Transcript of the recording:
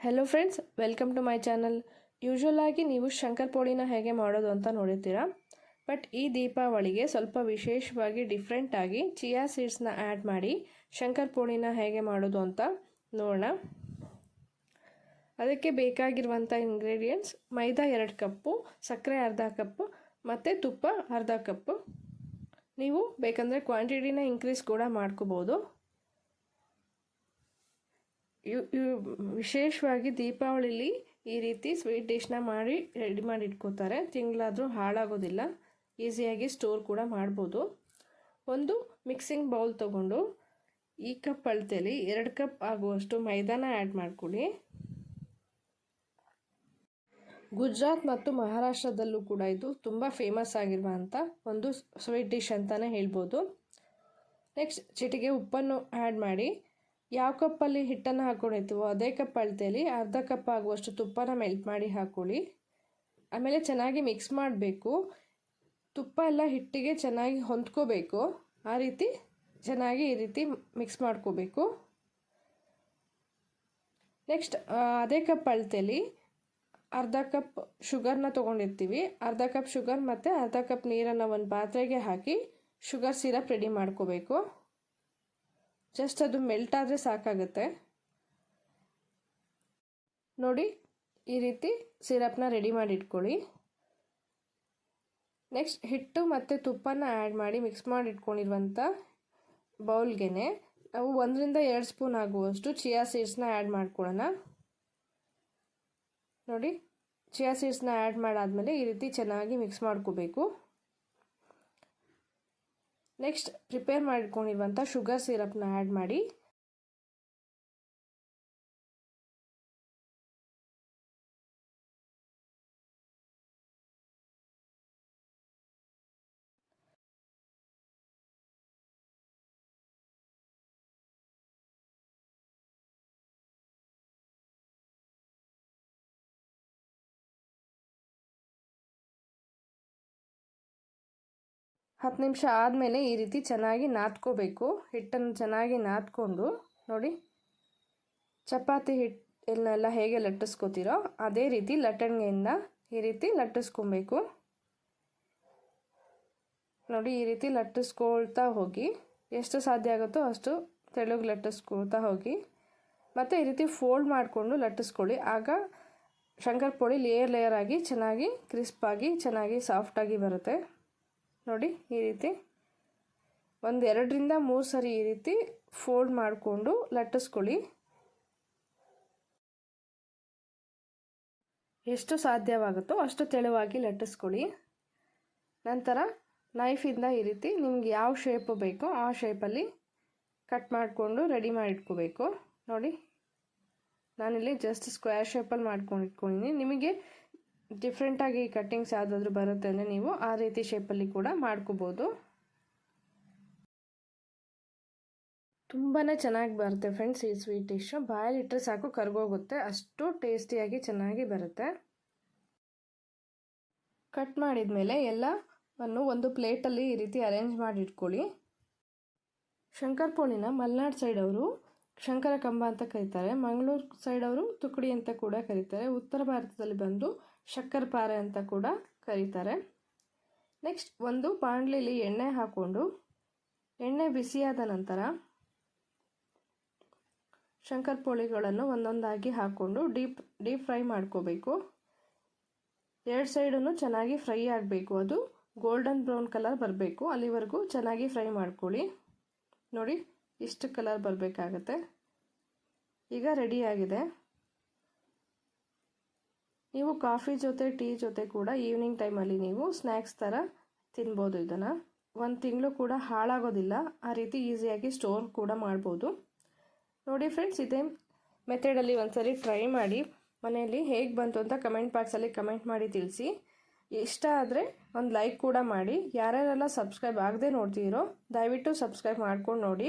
Hello friends welcome to my channel usual ಆಗಿ ನೀವು ಶಂಕರ್ ಪೋಳಿನ ಹೇಗೆ ಮಾಡೋದು ಅಂತ ನೋಡಿರ್ತೀರಾ? ಬಟ್ ಈ ದೀಪಾವಳಿಗೆ ಸ್ವಲ್ಪ ವಿಶೇಷವಾಗಿ ಡಿಫ್ರೆಂಟ್ ಆಗಿ ಚಿಯಾ ಸೀಡ್ಸ್ನ ಆ್ಯಡ್ ಮಾಡಿ ಶಂಕರ್ ಪೋಳಿನ ಹೇಗೆ ಮಾಡೋದು ಅಂತ ನೋಡೋಣ. ಅದಕ್ಕೆ ಬೇಕಾಗಿರುವಂಥ ಇಂಗ್ರೀಡಿಯೆಂಟ್ಸ್ ಮೈದಾ ಎರಡು ಕಪ್ಪು, ಸಕ್ಕರೆ ಅರ್ಧ ಕಪ್ಪು, ಮತ್ತು ತುಪ್ಪ ಅರ್ಧ ಕಪ್ಪು. ನೀವು ಬೇಕಂದರೆ ಕ್ವಾಂಟಿಟಿನ ಇನ್ಕ್ರೀಸ್ ಕೂಡ ಮಾಡ್ಕೋಬೋದು. ವಿಶೇಷವಾಗಿ ದೀಪಾವಳಿಲಿ ಈ ರೀತಿ ಸ್ವೀಟ್ ಡಿಶ್ನ ಮಾಡಿ ರೆಡಿ ಮಾಡಿ ಇಟ್ಕೋತಾರೆ. ತಿಂಗಳಾದರೂ ಹಾಳಾಗೋದಿಲ್ಲ. ಈಸಿಯಾಗಿ ಸ್ಟೋರ್ ಕೂಡ ಮಾಡ್ಬೋದು. ಒಂದು ಮಿಕ್ಸಿಂಗ್ ಬೌಲ್ ತೊಗೊಂಡು ಈ ಕಪ್ ಅಳತೆಯಲ್ಲಿ ಎರಡು ಕಪ್ ಆಗುವಷ್ಟು ಮೈದಾನ ಆ್ಯಡ್ ಮಾಡಿಕೊಡಿ ಗುಜರಾತ್ ಮತ್ತು ಮಹಾರಾಷ್ಟ್ರದಲ್ಲೂ ಕೂಡ ಇದು ತುಂಬ ಫೇಮಸ್ ಆಗಿರುವಂಥ ಒಂದು ಸ್ವೀಟ್ ಡಿಶ್ ಅಂತಲೇ ಹೇಳ್ಬೋದು. ನೆಕ್ಸ್ಟ್ ಚಿಟಿಗೆ ಉಪ್ಪನ್ನು ಆ್ಯಡ್ ಮಾಡಿ ಯಾವ ಕಪ್ಪಲ್ಲಿ ಹಿಟ್ಟನ್ನು ಹಾಕೊಂಡಿರ್ತೀವೋ ಅದೇ ಕಪ್ ಅಳತೆಯಲ್ಲಿ ಅರ್ಧ ಕಪ್ ಆಗುವಷ್ಟು ತುಪ್ಪನ ಮೆಲ್ಟ್ ಮಾಡಿ ಹಾಕ್ಕೊಳ್ಳಿ. ಆಮೇಲೆ ಚೆನ್ನಾಗಿ ಮಿಕ್ಸ್ ಮಾಡಬೇಕು. ತುಪ್ಪ ಎಲ್ಲ ಹಿಟ್ಟಿಗೆ ಚೆನ್ನಾಗಿ ಹೊಂದ್ಕೋಬೇಕು. ಆ ರೀತಿ ಚೆನ್ನಾಗಿ ಈ ರೀತಿ ಮಿಕ್ಸ್ ಮಾಡ್ಕೋಬೇಕು. ನೆಕ್ಸ್ಟ್ ಅದೇ ಕಪ್ ಅಳತೆಯಲ್ಲಿ ಅರ್ಧ ಕಪ್ ಶುಗರ್ನ ತೊಗೊಂಡಿರ್ತೀವಿ. ಅರ್ಧ ಕಪ್ ಶುಗರ್ ಮತ್ತು ಅರ್ಧ ಕಪ್ ನೀರನ್ನು ಒಂದು ಪಾತ್ರೆಗೆ ಹಾಕಿ ಶುಗರ್ ಸಿರಪ್ ರೆಡಿ ಮಾಡ್ಕೋಬೇಕು. ಜಸ್ಟ್ ಅದು ಮೆಲ್ಟ್ ಆದರೆ ಸಾಕಾಗುತ್ತೆ. ನೋಡಿ, ಈ ರೀತಿ ಸಿರಪ್ನ ರೆಡಿ ಮಾಡಿ ಇಟ್ಕೊಳ್ಳಿ. ನೆಕ್ಸ್ಟ್ ಹಿಟ್ಟು ಮತ್ತು ತುಪ್ಪನ ಆ್ಯಡ್ ಮಾಡಿ ಮಿಕ್ಸ್ ಮಾಡಿ ಇಟ್ಕೊಂಡಿರುವಂಥ ಬೌಲ್ಗೆ ನಾವು ಒಂದರಿಂದ ಎರಡು ಸ್ಪೂನ್ ಆಗುವಷ್ಟು ಚಿಯಾ ಸೀಡ್ಸ್ನ ಆ್ಯಡ್ ಮಾಡ್ಕೊಳ್ಳೋಣ. ನೋಡಿ, ಚಿಯಾ ಸೀಡ್ಸ್ನ ಆ್ಯಡ್ ಮಾಡಾದಮೇಲೆ ಈ ರೀತಿ ಚೆನ್ನಾಗಿ ಮಿಕ್ಸ್ ಮಾಡ್ಕೋಬೇಕು. ನೆಕ್ಸ್ಟ್ ಪ್ರಿಪೇರ್ ಮಾಡಿಕೊಂಡಿರುವಂಥ ಶುಗರ್ ಸಿರಪ್ನ ಆ್ಯಡ್ ಮಾಡಿ. ಹತ್ತು ನಿಮಿಷ ಆದಮೇಲೆ ಈ ರೀತಿ ಚೆನ್ನಾಗಿ ನಾದ್ಕೋಬೇಕು. ಹಿಟ್ಟನ್ನು ಚೆನ್ನಾಗಿ ನಾದ್ಕೊಂಡು, ನೋಡಿ, ಚಪಾತಿ ಹಿಟ್ಟನ್ನೆಲ್ಲ ಹೇಗೆ ಲಟ್ಟಿಸ್ಕೋತೀರೋ ಅದೇ ರೀತಿ ಲಟ್ಟಣಿಗೆಯಿಂದ ಈ ರೀತಿ ಲಟ್ಟಿಸ್ಕೊಬೇಕು. ನೋಡಿ, ಈ ರೀತಿ ಲಟ್ಟಿಸ್ಕೊಳ್ತಾ ಹೋಗಿ, ಎಷ್ಟು ಸಾಧ್ಯ ಆಗುತ್ತೋ ಅಷ್ಟು ತೆಳುಗೆ ಲಟ್ಟಿಸ್ಕೊಳ್ತಾ ಹೋಗಿ, ಮತ್ತು ಈ ರೀತಿ ಫೋಲ್ಡ್ ಮಾಡಿಕೊಂಡು ಲಟ್ಟಿಸ್ಕೊಳ್ಳಿ. ಆಗ ಶಂಕರ್ ಲೇಯರ್ ಲೇಯರ್ ಆಗಿ ಚೆನ್ನಾಗಿ ಕ್ರಿಸ್ಪಾಗಿ ಚೆನ್ನಾಗಿ ಸಾಫ್ಟಾಗಿ ಬರುತ್ತೆ. ನೋಡಿ ಈ ರೀತಿ ಒಂದು ಎರಡರಿಂದ ಮೂರು ಸರಿ ಈ ರೀತಿ ಫೋಲ್ಡ್ ಮಾಡಿಕೊಂಡು ಲಟ್ಟಿಸ್ಕೊಳ್ಳಿ. ಎಷ್ಟು ಸಾಧ್ಯವಾಗುತ್ತೋ ಅಷ್ಟು ತೆಳುವಾಗಿ ಲಟ್ಟಿಸ್ಕೊಳ್ಳಿ. ನಂತರ ನೈಫಿಂದ ಈ ರೀತಿ ನಿಮ್ಗೆ ಯಾವ ಶೇಪು ಬೇಕೋ ಆ ಶೇಪಲ್ಲಿ ಕಟ್ ಮಾಡಿಕೊಂಡು ರೆಡಿ ಮಾಡಿ ಇಟ್ಕೋಬೇಕು. ನೋಡಿ, ನಾನಿಲ್ಲಿ ಜಸ್ಟ್ ಸ್ಕ್ವೇರ್ ಶೇಪಲ್ಲಿ ಮಾಡ್ಕೊಂಡು ಇಟ್ಕೊಂಡಿದ್ದೀನಿ ನಿಮಗೆ ಡಿಫ್ರೆಂಟಾಗಿ ಕಟ್ಟಿಂಗ್ಸ್ ಯಾವುದಾದ್ರೂ ಬರುತ್ತೆ ಅಂದರೆ ನೀವು ಆ ರೀತಿ ಶೇಪಲ್ಲಿ ಕೂಡ ಮಾಡ್ಕೋಬೋದು. ತುಂಬಾ ಚೆನ್ನಾಗಿ ಬರುತ್ತೆ ಫ್ರೆಂಡ್ಸ್ ಈ ಸ್ವೀಟ್ ಡಿಶ್ ಬಾಯಲ್ಲಿಟ್ಟರೆ ಸಾಕು, ಕರ್ಗೋಗುತ್ತೆ. ಅಷ್ಟು ಟೇಸ್ಟಿಯಾಗಿ ಚೆನ್ನಾಗಿ ಬರುತ್ತೆ. ಕಟ್ ಮಾಡಿದ ಮೇಲೆ ಎಲ್ಲವನ್ನು ಒಂದು ಪ್ಲೇಟಲ್ಲಿ ಈ ರೀತಿ ಅರೇಂಜ್ ಮಾಡಿ ಇಟ್ಕೊಳ್ಳಿ. ಶಂಕರ್ ಪೋಳಿನ ಮಲೆನಾಡು ಸೈಡ್ ಅವರು ಶಂಕರ ಕಂಬ ಅಂತ ಕರೀತಾರೆ. ಮಂಗಳೂರು ಸೈಡ್ ಅವರು ತುಕಡಿ ಅಂತ ಕೂಡ ಕರೀತಾರೆ. ಉತ್ತರ ಭಾರತದಲ್ಲಿ ಬಂದು ಶಕ್ಕರ್ ಪಾರೆ ಅಂತ ಕೂಡ ಕರೀತಾರೆ. ನೆಕ್ಸ್ಟ್ ಒಂದು ಬಾಣಲಿಲಿ ಎಣ್ಣೆ ಹಾಕ್ಕೊಂಡು ಎಣ್ಣೆ ಬಿಸಿಯಾದ ನಂತರ ಶಂಕರ್ ಪೋಳಿಗಳನ್ನು ಒಂದೊಂದಾಗಿ ಹಾಕ್ಕೊಂಡು ಡೀಪ್ ಡೀಪ್ ಫ್ರೈ ಮಾಡ್ಕೋಬೇಕು. ಎರಡು ಸೈಡನ್ನು ಚೆನ್ನಾಗಿ ಫ್ರೈ ಆಗಬೇಕು. ಅದು ಗೋಲ್ಡನ್ ಬ್ರೌನ್ ಕಲರ್ ಬರಬೇಕು. ಅಲ್ಲಿವರೆಗೂ ಚೆನ್ನಾಗಿ ಫ್ರೈ ಮಾಡ್ಕೊಳ್ಳಿ. ನೋಡಿ ಇಷ್ಟು ಕಲರ್ ಬರಬೇಕಾಗತ್ತೆ. ಈಗ ರೆಡಿಯಾಗಿದೆ ನೀವು ಕಾಫಿ ಜೊತೆ ಟೀ ಜೊತೆ ಕೂಡ ಈವ್ನಿಂಗ್ ಟೈಮಲ್ಲಿ ನೀವು ಸ್ನ್ಯಾಕ್ಸ್ ಥರ ತಿನ್ಬೋದು ಇದನ್ನು. ಒಂದು ತಿಂಗಳು ಕೂಡ ಹಾಳಾಗೋದಿಲ್ಲ. ಆ ರೀತಿ ಈಸಿಯಾಗಿ ಸ್ಟೋರ್ ಕೂಡ ಮಾಡ್ಬೋದು. ನೋಡಿ ಫ್ರೆಂಡ್ಸ್ ಇದೇ ಮೆಥಡಲ್ಲಿ ಒಂದ್ಸರಿ ಟ್ರೈ ಮಾಡಿ ಮನೆಯಲ್ಲಿ ಹೇಗೆ ಬಂತು ಅಂತ ಕಮೆಂಟ್ ಬಾಕ್ಸಲ್ಲಿ ಕಮೆಂಟ್ ಮಾಡಿ ತಿಳಿಸಿ. ಇಷ್ಟ ಆದರೆ ಒಂದು ಲೈಕ್ ಕೂಡ ಮಾಡಿ. ಯಾರ್ಯಾರೆಲ್ಲ ಸಬ್ಸ್ಕ್ರೈಬ್ ಆಗದೆ ನೋಡ್ತೀರೋ, ದಯವಿಟ್ಟು ಸಬ್ಸ್ಕ್ರೈಬ್ ಮಾಡ್ಕೊಂಡು ನೋಡಿ.